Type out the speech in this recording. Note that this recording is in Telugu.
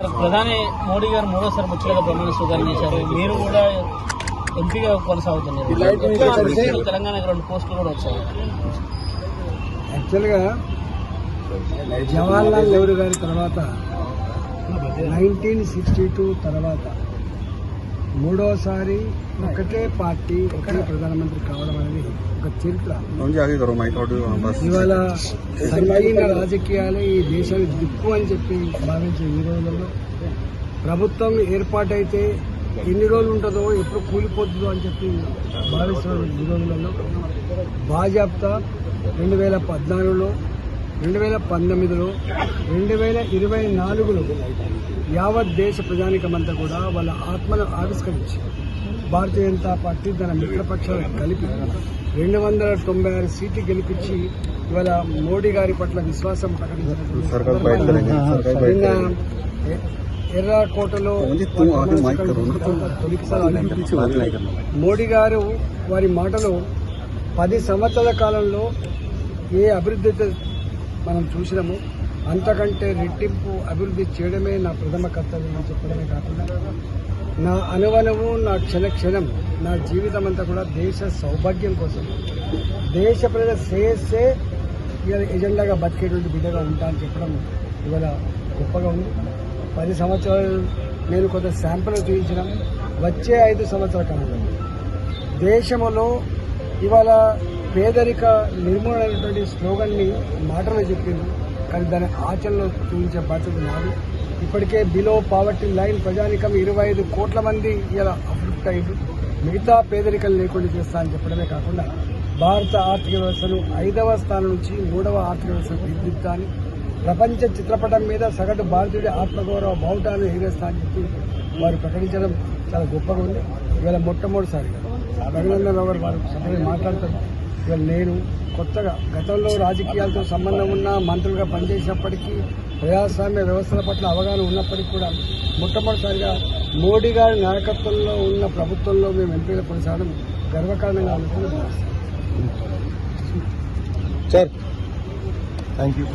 ప్రధాని మోడీ గారు మూడోసారి ముచ్చటగా ప్రమాణ స్వీకారం చేశారు. మీరు కూడా ఎంపీగా కొనసాగుతున్నారు. తెలంగాణకి రెండు పోస్టులు కూడా వచ్చాయి. యాక్చువల్గా జవహర్లాల్ నెహ్రూ గారి తర్వాత నైన్టీన్ సిక్స్టీ టూ తర్వాత మూడోసారి ఒకటే పార్టీ ఒకటే ప్రధానమంత్రి కావడం అనేది ఒక చరిత్ర. ఇవాళ సరైన రాజకీయాలు ఈ దేశం దిక్కు అని చెప్పి భావించే ఈ రోజుల్లో. ప్రభుత్వం ఏర్పాటైతే ఎన్ని రోజులు ఉంటుందో ఎప్పుడు కూలిపోతుందో అని చెప్పి భావిస్తున్న ఈ రోజులలో. బాజాప్తా రెండు వేల పద్నాలుగులో రెండు వేల పంతొమ్మిదిలో రెండు వేల ఇరవై నాలుగులో యావత్ దేశ ప్రజానికమంతా కూడా వాళ్ళ ఆత్మను ఆవిష్కరించి భారతీయ జనతా పార్టీ తన మిత్రపక్షాలను కలిపి రెండు వందల తొంభై ఆరు సీట్లు గెలిపించి ఇవాళ మోడీ గారి పట్ల విశ్వాసం ప్రకటించిన ఎర్రకోటలో మోడీ గారు వారి మాటలు పది సంవత్సరాల కాలంలో ఏ అభివృద్ధి మనం చూసినాము. అంతకంటే రెట్టింపు అభివృద్ధి చేయడమే నా ప్రథమ కర్తవ్యం అని చెప్పడమే కాకుండా నా అనువనము నా క్షణ క్షణం నా జీవితం అంతా కూడా దేశ సౌభాగ్యం కోసం. దేశ ప్రజల శ్రేయస్సే ఎజెండాగా బతికేటువంటి బిడ్డగా ఉంటా అని చెప్పడం ఇవాళ గొప్పగా ఉంది. పది సంవత్సరాలు నేను కొంత శాంపుల్ చూపించిన. వచ్చే ఐదు సంవత్సరాల కాలంలో దేశంలో ఇవాళ పేదరిక నిర్మూలన అనేటువంటి స్లోగన్ని మాటలో చెప్పింది. కానీ దాని ఆచరణలో చూపించే బాధ్యత నాది. ఇప్పటికే బిలో పావర్టీ లైన్ ప్రజానికం ఇరవై ఐదు కోట్ల మంది ఇలా అభివృద్ధి అయ్యారు మిగతా పేదరికం లేకుండా చేస్తా అని చెప్పడమే కాకుండా భారత ఆర్థిక వ్యవస్థను ఐదవ స్థానం నుంచి మూడవ ఆర్థిక వ్యవస్థను తీర్చిద్దాని ప్రపంచ చిత్రపటం మీద సగటు భారతీయుడి ఆత్మగౌరవ బావుటాన్ని ఎగిరేస్తా అని చెప్పి వారు ప్రకటించడం చాలా గొప్పగా ఉంది. ఇవాళ మొట్టమొదటిసారిగా. జగనన్నరావు గారు వారు మాట్లాడతారు. ఇవాళ నేను కొత్తగా గతంలో రాజకీయాలతో సంబంధం ఉన్న మంత్రులుగా పనిచేసినప్పటికీ ప్రజాస్వామ్య వ్యవస్థల పట్ల అవగాహన ఉన్నప్పటికీ కూడా మొట్టమొదటిసారిగా మోడీ గారి నాయకత్వంలో ఉన్న ప్రభుత్వంలో మేము ఎంపీలు కొనసాగడం గర్వకారణంగా అనుకుంటున్నాం సార్ థ్యాంక్ యూ